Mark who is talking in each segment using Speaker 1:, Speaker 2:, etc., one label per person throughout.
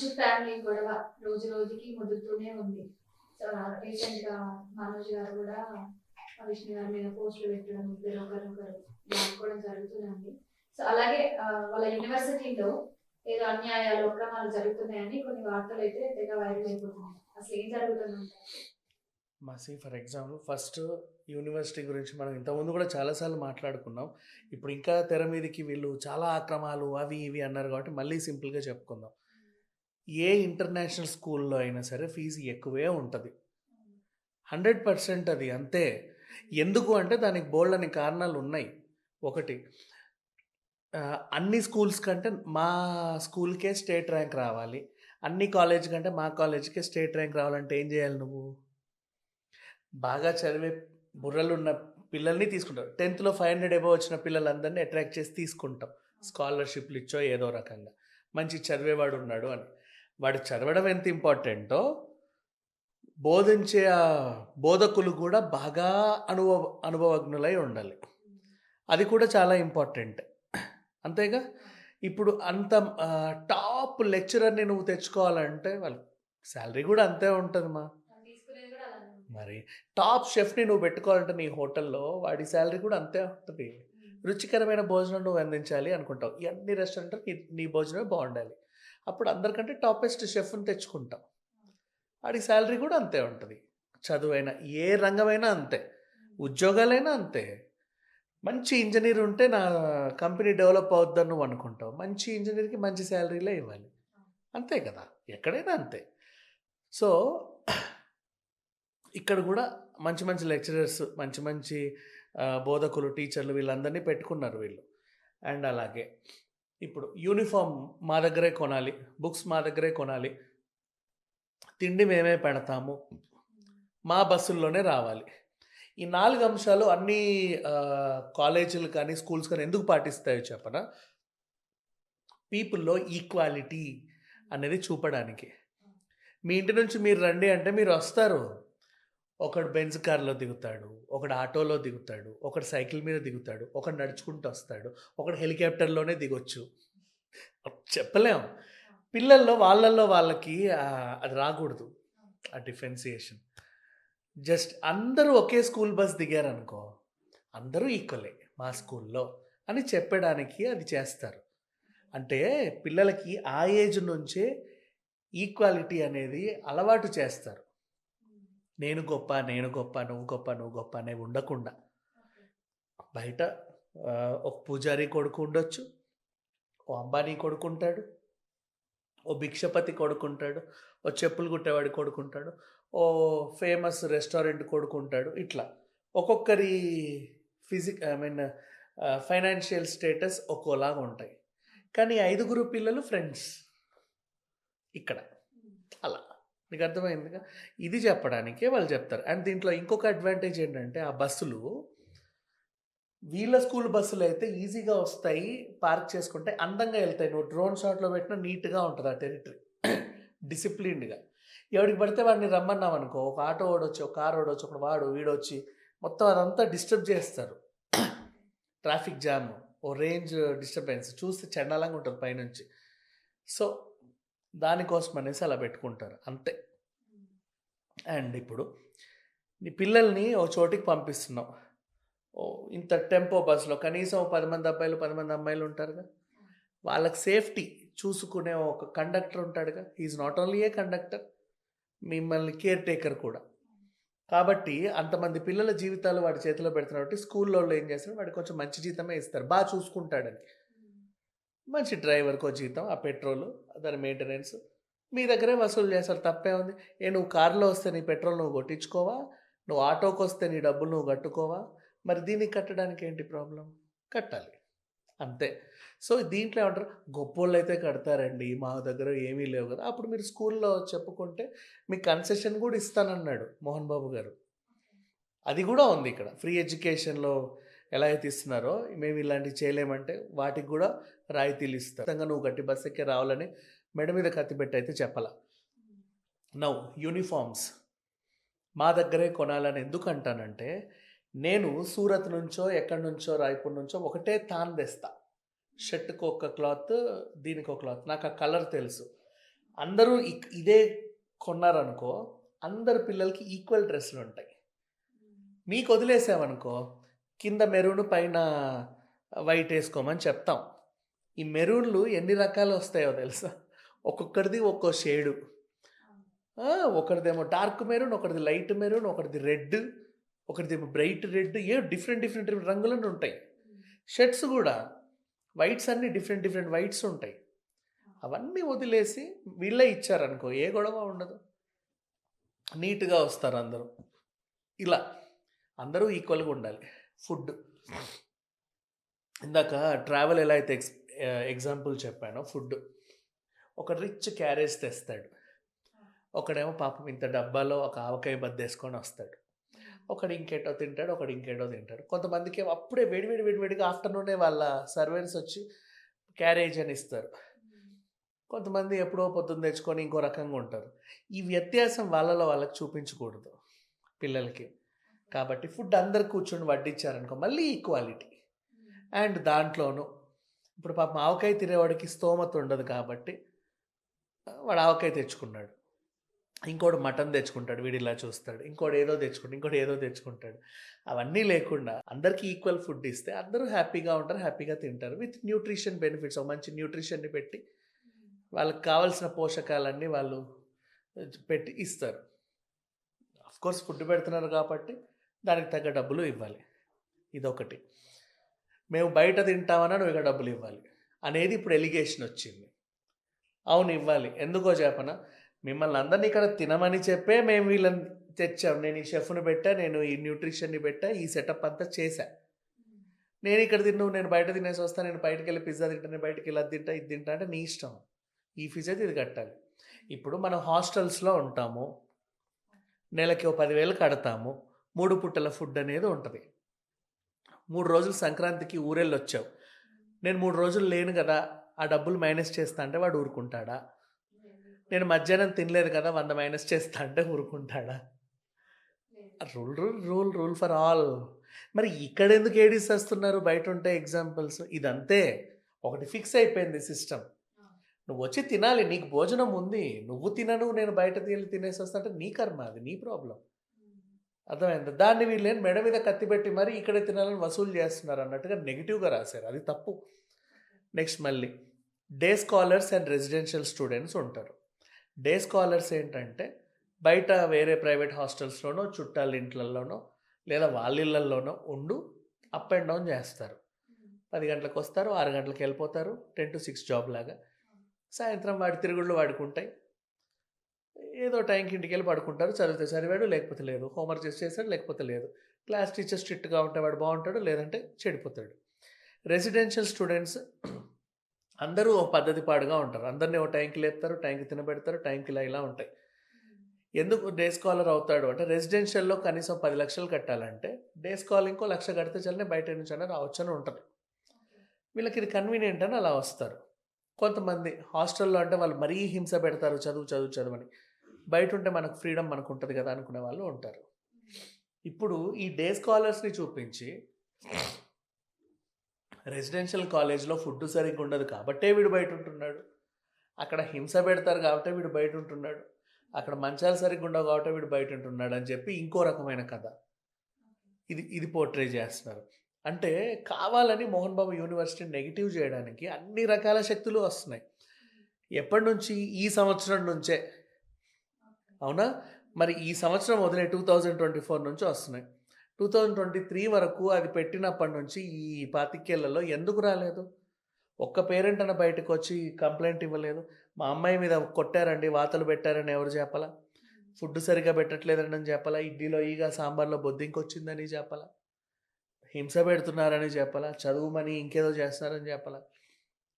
Speaker 1: మంచు ఫ్యామిలీ గొడవ రోజు రోజుకి ముదురుతూనే ఉంది. సో రీసెంట్గా మనోజ్ గారు కూడా విష్ణు గారి మీద పోస్టులు పెట్టడం ఇద్దరు ఒకరొకరు లాక్కోవడం జరుగుతూనే ఉంది. సో అలాగే వాళ్ళ యూనివర్సిటీలో ఏదో అన్యాయాలు అక్రమాలు జరుగుతున్నాయని కొన్ని వార్తలు అయితే తెగ వైరల్ అయిపోతున్నాయి. అసలు ఏం జరుగుతుంది
Speaker 2: మసి ఫర్ ఎగ్జాంపుల్ ఫస్ట్ యూనివర్సిటీ గురించి మనం ఇంతకుముందు కూడా చాలాసార్లు మాట్లాడుకున్నాం. ఇప్పుడు ఇంకా తెర మీదకి వీళ్ళు చాలా అక్రమాలు అవి ఇవి అన్నారు కాబట్టి మళ్ళీ సింపుల్గా చెప్పుకుందాం. ఏ ఇంటర్నేషనల్ స్కూల్లో అయినా సరే ఫీజు ఎక్కువే ఉంటుంది. హండ్రెడ్ పర్సెంట్ అది అంతే. ఎందుకు అంటే దానికి బోల్డ్ అనే కారణాలు ఉన్నాయి. ఒకటి అన్ని స్కూల్స్ కంటే మా స్కూల్కే స్టేట్ ర్యాంక్ రావాలి. అన్ని కాలేజ్ కంటే మా కాలేజ్కే స్టేట్ ర్యాంక్ రావాలంటే ఏం చేయాలి నువ్వు? బాగా చదివే బుర్రలు ఉన్న పిల్లల్ని తీసుకుంటావు. టెన్త్లో ఫైవ్ హండ్రెడ్ ఎబో వచ్చిన పిల్లలందరినీ అట్రాక్ట్ చేసి తీసుకుంటాం స్కాలర్షిప్లు ఇచ్చో ఏదో రకంగా. మంచి చదివేవాడు ఉన్నాడు అని. వాడు చదవడం ఎంత ఇంపార్టెంటో బోధించే ఆ బోధకులు కూడా బాగా అనుభవ అనుభవజ్ఞులై ఉండాలి. అది కూడా చాలా ఇంపార్టెంట్. అంతేగా? ఇప్పుడు అంత టాప్ లెక్చరర్ని నువ్వు తెచ్చుకోవాలంటే వాళ్ళ శాలరీ కూడా అంతే ఉంటుంది మా. మరి టాప్ షెఫ్ని నువ్వు పెట్టుకోవాలంటే నీ హోటల్లో వాడి శాలరీ కూడా అంతే ఉంటుంది. రుచికరమైన భోజనం నువ్వు అందించాలి అనుకుంటావు. ఈ అన్ని రెస్టారెంట్ నీ నీ భోజనమే బాగుండాలి. అప్పుడు అందరికంటే టాపెస్ట్ షెఫ్ని తెచ్చుకుంటాం. వాడికి శాలరీ కూడా అంతే ఉంటుంది. చదువైనా ఏ రంగమైనా అంతే. ఉద్యోగాలైనా అంతే. మంచి ఇంజనీర్ ఉంటే నా కంపెనీ డెవలప్ అవుద్దని నువ్వు అనుకుంటావు. మంచి ఇంజనీర్కి మంచి శాలరీలే ఇవ్వాలి. అంతే కదా. ఎక్కడైనా అంతే. సో ఇక్కడ కూడా మంచి మంచి లెక్చరర్స్ మంచి మంచి బోధకులు టీచర్లు వీళ్ళందరినీ పెట్టుకున్నారు వీళ్ళు. అండ్ అలాగే ఇప్పుడు యూనిఫామ్ మా దగ్గరే కొనాలి బుక్స్ మా దగ్గరే కొనాలి తిండి మేమే పెడతాము మా బస్సుల్లోనే రావాలి. ఈ నాలుగు అంశాలు అన్ని కాలేజీలు కానీ స్కూల్స్ కానీ ఎందుకు పాటిస్తాయో చెప్పనా? పీపుల్లో ఈక్వాలిటీ అనేది చూపడానికి. మీ ఇంటి నుంచి మీరు రండి అంటే మీరు వస్తారు. ఒకడు బెంజ్ కార్లో దిగుతాడు ఒకడు ఆటోలో దిగుతాడు ఒకడు సైకిల్ మీద దిగుతాడు ఒకడు నడుచుకుంటూ వస్తాడు ఒకడు హెలికాప్టర్లోనే దిగొచ్చు. చెప్పలేం. పిల్లల్లో వాళ్ళల్లో వాళ్ళకి అది రాకూడదు ఆ డిఫెన్సియేషన్ జస్ట్ అందరూ ఒకే స్కూల్ బస్ దిగారనుకో అందరూ ఈక్వలే మా స్కూల్లో అని చెప్పడానికి అది చేస్తారు. అంటే పిల్లలకి ఆ ఏజ్ నుంచే ఈక్వాలిటీ అనేది అలవాటు చేస్తారు. నేను గొప్ప నేను గొప్ప నువ్వు గొప్ప నువ్వు గొప్ప అనేవి ఉండకుండా. బయట ఒక పూజారి కొడుకు ఉండొచ్చు ఓ అంబానీ కొడుకుంటాడు ఓ భిక్షపతి కొడుకుంటాడు ఓ చెప్పులు కుట్టేవాడి కొడుకుంటాడు ఓ ఫేమస్ రెస్టారెంట్ కొడుకుంటాడు ఇట్లా. ఒక్కొక్కరి physique I mean financial status ఒక్కోలాగా ఉంటాయి. కానీ ఐదుగురు పిల్లలు ఫ్రెండ్స్. ఇక్కడ. నీకు అర్థమైందిగా ఇది చెప్పడానికే వాళ్ళు చెప్తారు. అండ్ దీంట్లో ఇంకొక అడ్వాంటేజ్ ఏంటంటే ఆ బస్సులు వీళ్ళ స్కూల్ బస్సులు అయితే ఈజీగా వస్తాయి పార్క్ చేసుకుంటే అందంగా వెళ్తాయి. నువ్వు డ్రోన్ షాట్లో పెట్టినా నీట్గా ఉంటుంది ఆ టెరిటరీ. డిసిప్లిన్డ్గా. ఎవరికి పడితే వాడిని రమ్మన్నాం అనుకో ఒక ఆటో ఓడొచ్చి ఒక కార్ ఓడొచ్చు ఒక వాడు వీడొచ్చి మొత్తం అదంతా డిస్టర్బ్ చేస్తారు ట్రాఫిక్ జామ్ ఓ రేంజ్ డిస్టర్బెన్స్ చూస్తే చండాలంగా ఉంటుంది పైనుంచి. సో దానికోసం అనేసి అలా పెట్టుకుంటారు. అంతే. అండ్ ఇప్పుడు నీ పిల్లల్ని ఓ చోటికి పంపిస్తున్నావు ఓ ఇంత టెంపో బస్సులో కనీసం పది మంది అబ్బాయిలు పది మంది అమ్మాయిలు ఉంటారుగా. వాళ్ళకి సేఫ్టీ చూసుకునే ఒక conductor ఉంటాడుగా. Is not only a conductor మిమ్మల్ని కేర్ టేకర్ కూడా. కాబట్టి అంతమంది పిల్లల జీవితాలు వాడి చేతిలో పెడుతున్నట్టు స్కూల్లో ఏం చేస్తారు? వాడికి కొంచెం మంచి జీతమే ఇస్తారు. బాగా చూసుకుంటాడని. మంచి డ్రైవర్కో జీతం ఆ పెట్రోల్ దాని మెయింటెనెన్స్ మీ దగ్గరే వసూలు చేస్తారు తప్పే ఉంది. ఏ నువ్వు కారులో వస్తే నీ పెట్రోల్ నువ్వు కొట్టించుకోవా? నువ్వు ఆటోకి వస్తే నీ డబ్బులు నువ్వు కట్టుకోవా? మరి దీనికి కట్టడానికి ఏంటి ప్రాబ్లం కట్టాలి. అంతే. సో దీంట్లో ఏమంటారు? గొప్పోళ్ళు అయితే కడతారండి. మా దగ్గర ఏమీ లేవు కదా. అప్పుడు మీరు స్కూల్లో చెప్పుకుంటే మీకు కన్సెషన్ కూడా ఇస్తానన్నాడు మోహన్ బాబు గారు. అది కూడా ఉంది ఇక్కడ. ఫ్రీ ఎడ్యుకేషన్లో ఎలా అయితే ఇస్తున్నారో మేము ఇలాంటివి చేయలేమంటే వాటికి కూడా రాయితీలు ఇస్తారు. ఖచ్చితంగా నువ్వు గట్టి బస్ ఎక్కే రావాలని మెడ మీద కత్తి పెట్టి అయితే చెప్పాల. నౌ యూనిఫామ్స్ మా దగ్గరే కొనాలని ఎందుకు అంటానంటే నేను సూరత్ నుంచో ఎక్కడి నుంచో రాయపూర్ నుంచో ఒకటే తాన్ తెస్తా. షర్ట్కి ఒక క్లాత్ దీనికి ఒక క్లాత్. నాకు ఆ కలర్ తెలుసు. అందరూ ఇక్- ఇదే కొన్నారనుకో అందరు పిల్లలకి ఈక్వల్ డ్రెస్సులు ఉంటాయి మీకు వదిలేసామనుకో కింద మెరూన్ పైన వైట్ వేసుకోమని చెప్తాం. ఈ మెరూన్లు ఎన్ని రకాలు వస్తాయో తెలుసా? ఒక్కొక్కటిది ఒక్కో షేడు. ఒకరిదేమో డార్క్ మెరూన్ ఒకరిది లైట్ మెరూన్ ఒకరిది రెడ్ ఒకరిదేమో బ్రైట్ రెడ్ ఏ డిఫరెంట్ డిఫరెంట్ రంగులను ఉంటాయి. షర్ట్స్ కూడా వైట్స్ అన్ని డిఫరెంట్ డిఫరెంట్ వైట్స్ ఉంటాయి. అవన్నీ వదిలేసి వీళ్ళే ఇచ్చారనుకో ఏ గొడవ ఉండదు. నీట్గా వస్తారు అందరూ. ఇలా అందరూ ఈక్వల్గా ఉండాలి. ఫుడ్. ఇందాక ట్రావెల్ ఎలా అయితే ఎక్స్ ఎగ్జాంపుల్ చెప్పానో ఫుడ్. ఒక రిచ్ క్యారేజ్ తెస్తాడు. ఒకడేమో పాపం ఇంత డబ్బాలో ఒక ఆవకాయ బద్దేసుకొని వస్తాడు. ఒకడు ఇంకేటో తింటాడు ఒకడు ఇంకేటో తింటాడు. కొంతమందికి అప్పుడే వేడివేడి వేడివేడిగా ఆఫ్టర్నూనే వాళ్ళ సర్వెన్స్ వచ్చి క్యారేజ్ అని ఇస్తారు. కొంతమంది ఎప్పుడో పొద్దున్న తెచ్చుకొని ఇంకో రకంగా ఉంటారు. ఈ వ్యత్యాసం వాళ్ళలో వాళ్ళకి చూపించకూడదు పిల్లలకి. కాబట్టి ఫుడ్ అందరు కూర్చొని వడ్డించారనుకో మళ్ళీ ఈక్వాలిటీ. అండ్ దాంట్లోనూ ఇప్పుడు పాపం ఆవకాయ తినేవాడికి స్తోమత ఉండదు కాబట్టి వాడు ఆవకాయ తెచ్చుకున్నాడు. ఇంకోటి మటన్ తెచ్చుకుంటాడు వీడు ఇలా చూస్తాడు. ఇంకోటి ఏదో తెచ్చుకుంటాడు ఇంకోటి ఏదో తెచ్చుకుంటాడు. అవన్నీ లేకుండా అందరికీ ఈక్వల్ ఫుడ్ ఇస్తే అందరూ హ్యాపీగా ఉంటారు హ్యాపీగా తింటారు. విత్ న్యూట్రిషన్ బెనిఫిట్స్ ఒక మంచి న్యూట్రిషన్ని పెట్టి వాళ్ళకి కావాల్సిన పోషకాలన్నీ వాళ్ళు పెట్టి ఇస్తారు. కోర్స్ ఫుడ్ పెడుతున్నారు కాబట్టి దానికి తగ్గ డబ్బులు ఇవ్వాలి. ఇదొకటి. మేము బయట తింటామన్నా నువ్వు ఇక డబ్బులు ఇవ్వాలి. అనేది ఇప్పుడు ఎలిగేషన్ వచ్చింది. అవును ఇవ్వాలి. ఎందుకో చెప్పన? మిమ్మల్ని అందరినీ ఇక్కడ తినమని చెప్పే మేము వీళ్ళని తెచ్చాం. నేను ఈ షెఫ్ను పెట్టా నేను ఈ న్యూట్రిషన్ని పెట్టా ఈ సెటప్ అంతా చేశా. నేను ఇక్కడ తిన్ను నేను బయట తినేసి వస్తాను నేను బయటకు వెళ్ళి పిజ్జా తింటా నేను బయటకు వెళ్ళి అది తింటా ఇది తింటా అంటే నీ ఇష్టం. ఈ ఫీజ్ అయితే ఇది కట్టాలి. ఇప్పుడు మనం హాస్టల్స్లో ఉంటాము. నెలకి ఓ పదివేలు కడతాము. మూడు పుట్టల ఫుడ్ అనేది ఉంటుంది. మూడు రోజులు సంక్రాంతికి ఊరెళ్ళి వచ్చావు నేను మూడు రోజులు లేను కదా ఆ డబ్బులు మైనస్ చేస్తా అంటే వాడు ఊరుకుంటాడా? నేను మధ్యాహ్నం తినలేదు కదా వంద మైనస్ చేస్తా అంటే ఊరుకుంటాడా? Rule rule rule rule for all. మరి ఇక్కడ ఎందుకు ఏడిస్తేస్తున్నారు బయట ఉంటే ఎగ్జాంపుల్స్ ఇదంతే. ఒకటి ఫిక్స్ అయిపోయింది సిస్టమ్. నువ్వు వచ్చి తినాలి నీకు భోజనం ఉంది. నువ్వు తినను నేను బయట తిని తినేసి వస్తా అంటే నీ కర్మ అది నీ ప్రాబ్లం. అర్థమైంది? దాన్ని వీళ్ళేం మెడ మీద కత్తి పెట్టి మరి ఇక్కడే తినాలని వసూలు చేస్తున్నారు అన్నట్టుగా నెగిటివ్గా రాశారు. అది తప్పు. నెక్స్ట్ మళ్ళీ. Day scholars and residential students ఉంటారు. డే స్కాలర్స్ ఏంటంటే బయట వేరే ప్రైవేట్ హాస్టల్స్లోనో చుట్టాల ఇంట్లలోనో లేదా వాళ్ళ ఇళ్ళల్లోనో ఉండు అప్ అండ్ డౌన్ చేస్తారు. పది గంటలకు వస్తారు ఆరు గంటలకు వెళ్ళిపోతారు టెన్ టు సిక్స్ జాబ్ లాగా. సాయంత్రం వాడి తిరుగుళ్ళు వాడుకుంటాయి. ఏదో టైంకి ఇంటికి వెళ్ళి పడుకుంటారు చదివితే చదివాడు లేకపోతే లేదు. హోంవర్క్ చేసి చేస్తాడు లేకపోతే లేదు. క్లాస్ టీచర్ స్ట్రిక్ట్గా ఉంటే వాడు బాగుంటాడు లేదంటే చెడిపోతాడు. రెసిడెన్షియల్ స్టూడెంట్స్ అందరూ ఒక పద్ధతి పాడుగా ఉంటారు. అందరినీ ఒక టైంకి లేపుతారు టైంకి తినబెడతారు టైంకి ఇలా ఇలా ఉంటాయి. ఎందుకు డే స్కాలర్ అవుతాడు అంటే రెసిడెన్షియల్లో కనీసం పది లక్షలు కట్టాలంటే డే స్కాలర్ ఇంకో లక్ష కడితే చల్లనే బయట నుంచి అయినా రావచ్చు అని ఉంటుంది వీళ్ళకి ఇది కన్వీనియంట్ అని అలా వస్తారు. కొంతమంది హాస్టల్లో అంటే వాళ్ళు మరీ హింస పెడతారు చదువు చదువు చదువని బయట ఉంటే మనకు ఫ్రీడమ్ మనకు ఉంటుంది కదా అనుకునే వాళ్ళు ఉంటారు. ఇప్పుడు ఈ డే స్కాలర్స్ని చూపించి రెసిడెన్షియల్ కాలేజ్లో ఫుడ్ సరిగ్గా ఉండదు కాబట్టే వీడు బయట ఉంటున్నాడు అక్కడ హింస పెడతారు కాబట్టి వీడు బయట ఉంటున్నాడు అక్కడ మంచాలు సరిగ్గా ఉండవు కాబట్టి వీడు బయట ఉంటున్నాడు అని చెప్పి ఇంకో రకమైన కథ. ఇది ఇది పోర్ట్రే చేస్తున్నారు. అంటే కావాలని మోహన్ బాబు యూనివర్సిటీ నెగిటివ్ చేయడానికి అన్ని రకాల శక్తులు వస్తున్నాయి. ఎప్పటి నుంచి? ఈ సంవత్సరం నుంచే. అవునా? మరి ఈ సంవత్సరం వదిలే టూ థౌజండ్ ట్వంటీ ఫోర్ నుంచి వస్తున్నాయి. టూ థౌజండ్ ట్వంటీ త్రీ వరకు అది పెట్టినప్పటి నుంచి ఈ పాతికేళ్ళలో ఎందుకు రాలేదు? ఒక్క పేరెంట్ అన్న బయటకు వచ్చి కంప్లైంట్ ఇవ్వలేదు. మా అమ్మాయి మీద కొట్టారండి వాతలు పెట్టారని ఎవరు చెప్పాలా? ఫుడ్ సరిగా పెట్టట్లేదని చెప్పాలా? ఇడ్లీలో ఈగ సాంబార్లో బొద్దింకొచ్చిందని చెప్పాలా? హింస పెడుతున్నారని చెప్పాలా? చదువుమని ఇంకేదో చేస్తున్నారని చెప్పాలా?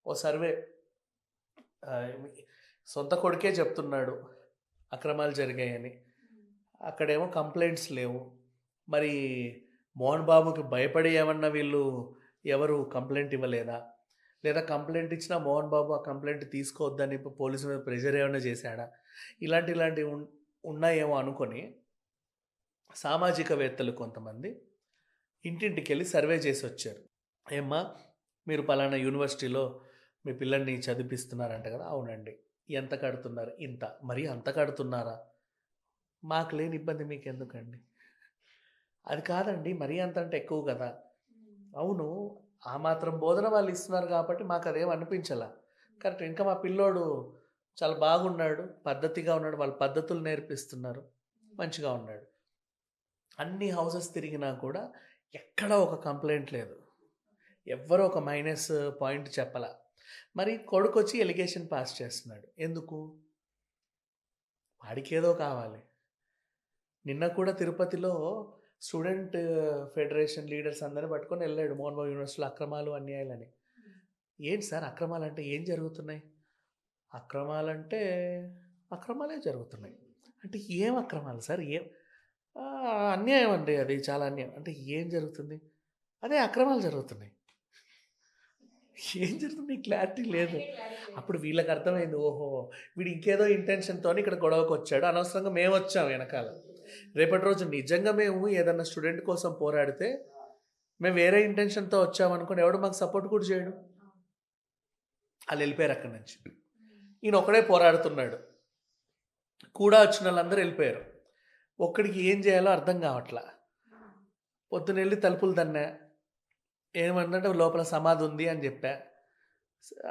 Speaker 2: ఓ సర్వే సొంత కొడుకే చెప్తున్నాడు. అక్రమాలు జరిగాయని. అక్కడేమో కంప్లైంట్స్ లేవు. మరి మోహన్ బాబుకి భయపడి ఏమన్నా వీళ్ళు ఎవరు కంప్లైంట్ ఇవ్వలేదా? లేదా కంప్లైంట్ ఇచ్చినా మోహన్ బాబు ఆ కంప్లైంట్ తీసుకోవద్దని పోలీసు మీద ప్రెషర్ ఏమైనా చేశాడా? ఇలాంటి ఇలాంటివి ఉన్- ఉన్నాయేమో అనుకొని సామాజికవేత్తలు కొంతమంది ఇంటింటికి వెళ్ళి సర్వే చేసి వచ్చారు ఏమ్మా మీరు పలానా యూనివర్సిటీలో మీ పిల్లల్ని చదివిపిస్తున్నారంట కదా అవునండి. ఎంత కడుతున్నారు? ఇంత. మరి అంత కడుతున్నారా? మాకు లేని ఇబ్బంది మీకు ఎందుకండి అది కాదండి మరీ అంత అంటే ఎక్కువ కదా. అవును ఆ మాత్రం బోధన వాళ్ళు ఇస్తున్నారు కాబట్టి మాకు అదేం అనిపించలా. కరెక్ట్ ఇంకా మా పిల్లోడు చాలా బాగున్నాడు పద్ధతిగా ఉన్నాడు వాళ్ళ పద్ధతులు నేర్పిస్తున్నారు మంచిగా ఉన్నాడు. అన్ని హౌసెస్ తిరిగినా కూడా ఎక్కడ ఒక కంప్లైంట్ లేదు. ఎవ్వరూ ఒక మైనస్ పాయింట్ చెప్పలా. మరి కొడుకు వచ్చి ఎలిగేషన్ పాస్ చేస్తున్నాడు. ఎందుకు? వాడికి ఏదో కావాలి. నిన్న కూడా తిరుపతిలో స్టూడెంట్ ఫెడరేషన్ లీడర్స్ అందరిని పట్టుకొని వెళ్ళాడు మోహన్ బాబు యూనివర్సిటీలో అక్రమాలు అన్యాయాలని. ఏంటి సార్ అక్రమాలు అంటే ఏం జరుగుతున్నాయి? అక్రమాలంటే అక్రమాలే జరుగుతున్నాయి. అంటే ఏం అక్రమాలు సార్? ఏం "ఆ, అన్యాయం అండి అది చాలా అన్యాయం. అంటే ఏం జరుగుతుంది? అదే అక్రమాలు జరుగుతున్నాయి. ఏం జరుగుతుంది? క్లారిటీ లేదు. అప్పుడు వీళ్ళకి అర్థమైంది ఓహో వీడు ఇంకేదో ఇంటెన్షన్తో ఇక్కడ గొడవకు వచ్చాడు. అనవసరంగా మేము వచ్చాం వెనకాల. రేపటి రోజు నిజంగా మేము ఏదన్నా స్టూడెంట్ కోసం పోరాడితే మేము వేరే ఇంటెన్షన్తో వచ్చామనుకుని ఎవడు మాకు సపోర్ట్ కూడా చేయడు. వాళ్ళు వెళ్ళిపోయారు అక్కడి నుంచి. ఈయన ఒకడే పోరాడుతున్నాడు. కూడా వచ్చిన వాళ్ళందరూ వెళ్ళిపోయారు. ఒక్కడికి ఏం చేయాలో అర్థం కావట్లా. పొద్దున వెళ్ళి తలుపులు తన్నా. ఏమన్నంటే లోపల సమాధి ఉంది అని చెప్పా.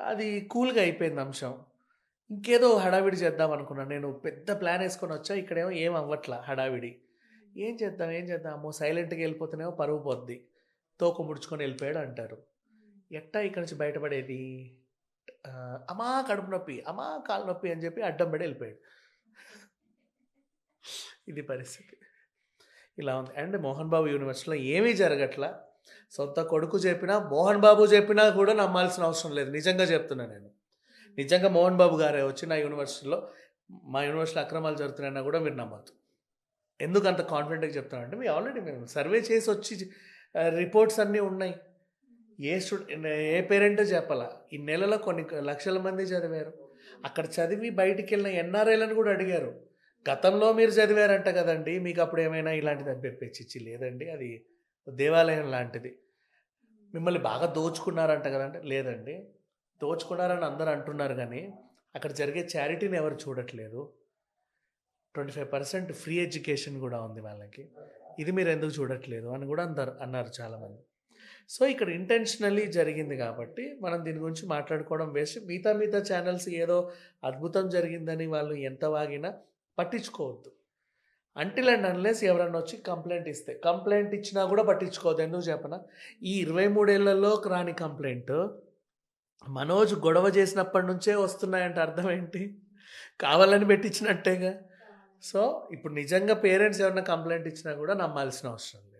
Speaker 2: అది కూల్గా అయిపోయింది అంశం. ఇంకేదో హడావిడి చేద్దాం అనుకున్నాను నేను పెద్ద ప్లాన్ వేసుకొని వచ్చా. ఇక్కడేమో ఏం అవ్వట్లా హడావిడి. ఏం చేద్దాం ఏం చేద్దాం? అమ్మో సైలెంట్గా వెళ్ళిపోతేనేమో పరువు పోద్ది. తోక ముడుచుకొని వెళ్ళిపోయాడు అంటారు. ఎట్టా ఇక్కడి నుంచి బయటపడేది? అమా కడుపు నొప్పి అమా కాలు నొప్పి అని చెప్పి అడ్డం పడి వెళ్ళిపోయాడు. ఇది పరిస్థితి. ఇలా ఉంది. అండ్ మోహన్ బాబు యూనివర్సిటీలో ఏమీ జరగట్లా? సొంత కొడుకు చెప్పినా మోహన్ బాబు చెప్పినా కూడా నమ్మాల్సిన అవసరం లేదు. నిజంగా చెప్తున్నా నేను. నిజంగా మోహన్ బాబు గారే వచ్చి నా యూనివర్సిటీలో మా యూనివర్సిటీలో అక్రమాలు జరుగుతున్నాయన్నా కూడా మీరు నమ్మద్దు. ఎందుకు అంత కాన్ఫిడెంట్గా చెప్తున్నానంటే మీ ఆల్రెడీ మేము సర్వే చేసి వచ్చి రిపోర్ట్స్ అన్నీ ఉన్నాయి. ఏ స్టూడెంట్ ఏ పేరెంట్ చెప్పాలా? ఈ నెలలో కొన్ని లక్షల మంది చదివారు. అక్కడ చదివి బయటికి వెళ్ళిన ఎన్ఆర్ఐలను కూడా అడిగారు. గతంలో మీరు చదివారంట కదండి మీకు అప్పుడు ఏమైనా ఇలాంటిది అనిపించిచ్చి లేదండి అది దేవాలయం లాంటిది. మిమ్మల్ని బాగా దోచుకున్నారంట కదంటే లేదండి. దోచుకున్నారని అందరూ అంటున్నారు కానీ అక్కడ జరిగే చారిటీని ఎవరు చూడట్లేదు. Twenty five percent free education కూడా ఉంది వాళ్ళకి. ఇది మీరు ఎందుకు చూడట్లేదు అని కూడా అందరు అన్నారు చాలామంది. సో ఇక్కడ ఇంటెన్షనల్లీ జరిగింది కాబట్టి మనం దీని గురించి మాట్లాడుకోవడం వేస్ట్. మిగతా మిగతా ఛానల్స్ ఏదో అద్భుతం జరిగిందని వాళ్ళు ఎంత వాగినా పట్టించుకోవద్దు. అంటిల్ అండ్ అన్లెస్ ఎవరన్నా వచ్చి కంప్లైంట్ ఇస్తే. కంప్లైంట్ ఇచ్చినా కూడా పట్టించుకోవద్దు. ఎందుకు చెప్పనా? ఈ ఇరవై మూడేళ్ళలో రాని కంప్లైంట్ మనోజ్ గొడవ చేసినప్పటి నుంచే వస్తున్నాయంటే. అర్థం ఏంటి? కావాలని పెట్టించినట్టేగా. సో ఇప్పుడు నిజంగా పేరెంట్స్ ఎవరైనా కంప్లైంట్ ఇచ్చినా కూడా నమ్మాల్సిన అవసరం